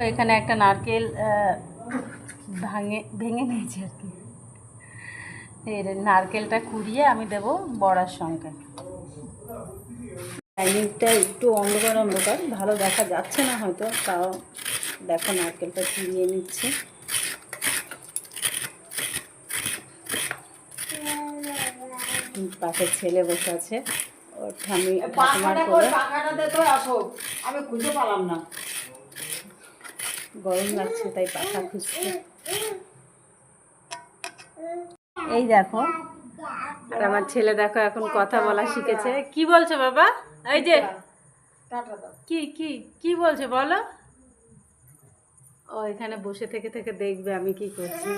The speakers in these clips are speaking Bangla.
এখানে একটা নারকেল ভাঙে ভেঙে নিয়েছি আর কি। এই রে, নারকেলটা কুড়িয়ে আমি দেব বড়ার সঙ্গে। টাইমিংটা একটু অন্ধকার অন্ধকার। ভালো দেখা যাচ্ছে না হয়তো তাও দেখো নারকেলটা কুড়িয়ে নিচ্ছি। পাশে ছেলে বসে আছে। ওর ঠামি ঠাকুমার করে আমি খুঁজে পেলাম না। গরম লাগছে, তাই পাখা খুঁজছে। এই দেখো, আর আমার ছেলে দেখো এখন কথা বলা শিখেছে। কি বলছো বাবা? এই যে, কি কি কি বলছে বলো? ও, এখানে বসে থেকে থেকে দেখবে আমি কি করছি।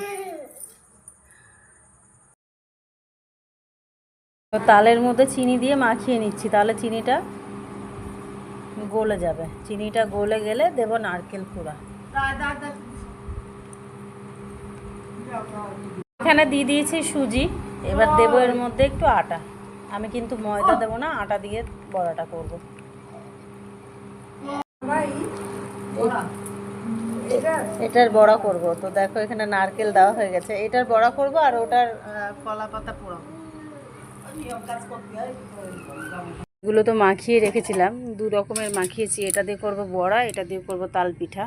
তালের মধ্যে চিনি দিয়ে মাখিয়ে নিচ্ছি। তাহলে চিনিটা গলে যাবে। চিনিটা গলে গেলে দেবো নারকেল কুড়া। এখানে দিয়ে দিয়েছি সুজি এবার দেবো এর মধ্যে একটু আটা। আমি কিন্তু ময়দা দেবো না আটা দিয়ে বড়াটা করব। এটার বড়া করব। তো দেখো এখানে নারকেল দেওয়া হয়ে গেছে। এটার বড়া করব আর ওটার কলা পাতা পোড়াবো এগুলো তো মাখিয়ে রেখেছিলাম। দু রকমের মাখিয়েছি। এটা দিয়ে করব বড়া এটা দিয়ে করব তাল পিঠা।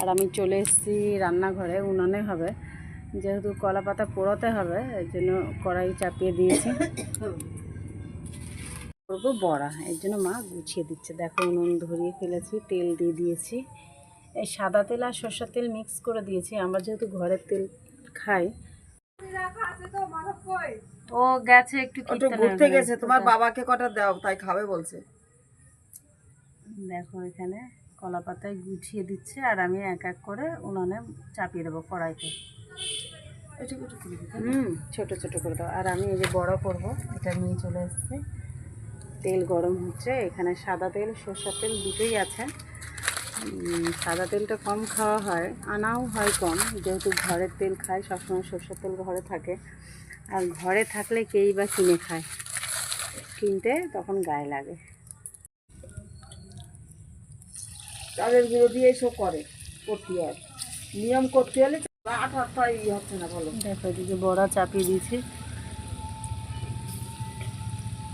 আর আমি চলে এসেছি রান্নাঘরে উনানে হবে। যেহেতু কলা পাতা পোড়াতে হবে এর জন্য কড়াই চাপিয়ে দিয়েছি। করব বড়া এর জন্য মা গুছিয়ে দিচ্ছে। দেখো উনুন ধরিয়ে ফেলেছি তেল দিয়ে দিয়েছি। এই সাদা তেল আর সর্ষের তেল মিক্স করে দিয়েছি। আমরা যেহেতু ঘরের তেল খাই। ও গেছে একটু একটু ঘুরতে গেছে। তোমার বাবাকে কটা দাও তাই খাবে বলছে। দেখো এখানে। কলা পাতায় গুছিয়ে দিচ্ছে আর আমি এক এক করে উনানে চাপিয়ে দেবো কড়াইতে। হুম ছোট ছোট করে দাও। আর আমি এই যে বড় করব এটা নিয়ে চলে এসেছি। তেল গরম হচ্ছে এখানে সাদা তেল সর্ষের তেল দুটোই আছে। সাদা তেলটা কম খাওয়া হয় আনাও হয় কম। যেহেতু ঘরের তেল খাই সবসময় সর্ষের তেল ঘরে থাকে। আর ঘরে থাকলে কেই বা কিনে খায়? কিনতে তখন গায়ে লাগে। চালের গুঁড়ো দিয়ে এসব করে করতে হয়। নিয়ম করতে হলে ই হচ্ছে না বলো দেখো এদিকে বড়া চাপিয়ে দিয়েছি।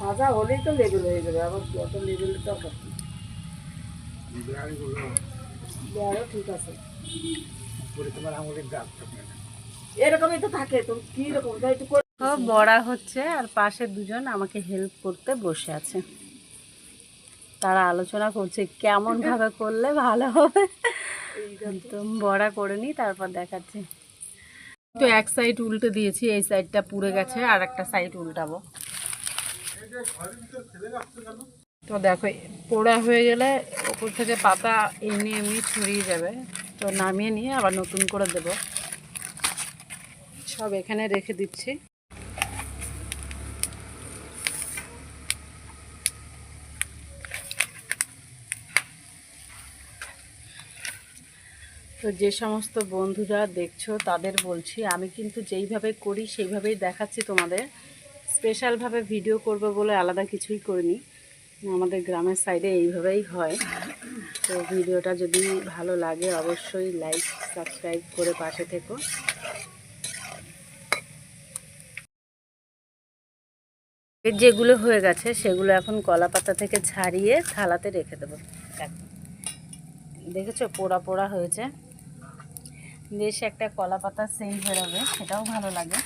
ভাজা হলেই তো লেবেল হয়ে যাবে আবার অত দরকার? ঠিক আছে। এরকমই তো থাকে তো কি রকম? বড়া হচ্ছে আর পাশে দুজন আমাকে হেল্প করতে বসে আছে। তারা আলোচনা করছে কেমন ভাবে করলে ভালো হবে? বড়া করে নি, তারপর দেখাচ্ছি। তো এক সাইড উল্টে দিয়েছি, এই সাইডটা পুড়ে গেছে, আর একটা সাইড উল্টাবো। তো দেখো, পোড়া হয়ে গেলে ওপর থেকে পাতা এমনি এমনি ছড়িয়ে যাবে। তো নামিয়ে নিয়ে আবার নতুন করে দেব। সব এখানে রেখে দিচ্ছি। তো যে সমস্ত বন্ধুরা দেখছ, তাদের বলছি, আমি কিন্তু যেইভাবে করি, সেইভাবেই দেখাচ্ছি তোমাদের। স্পেশালভাবে ভিডিও করবে বলে আলাদা কিছুই করিনি। আমাদের গ্রামের সাইডে এইভাবেই হয়। তো ভিডিওটা যদি ভালো লাগে, অবশ্যই লাইক, সাবস্ক্রাইব করে পাশে থেকো। যেগুলো হয়ে গেছে, সেগুলো এখন কলা পাতা থেকে ছাড়িয়ে থালাতে রেখে দেবো। দেখেছ? পোড়া পোড়া হয়েছে। বেশ একটা কলা পাতার সেন্ট বেরোবে সেটাও ভালো লাগে।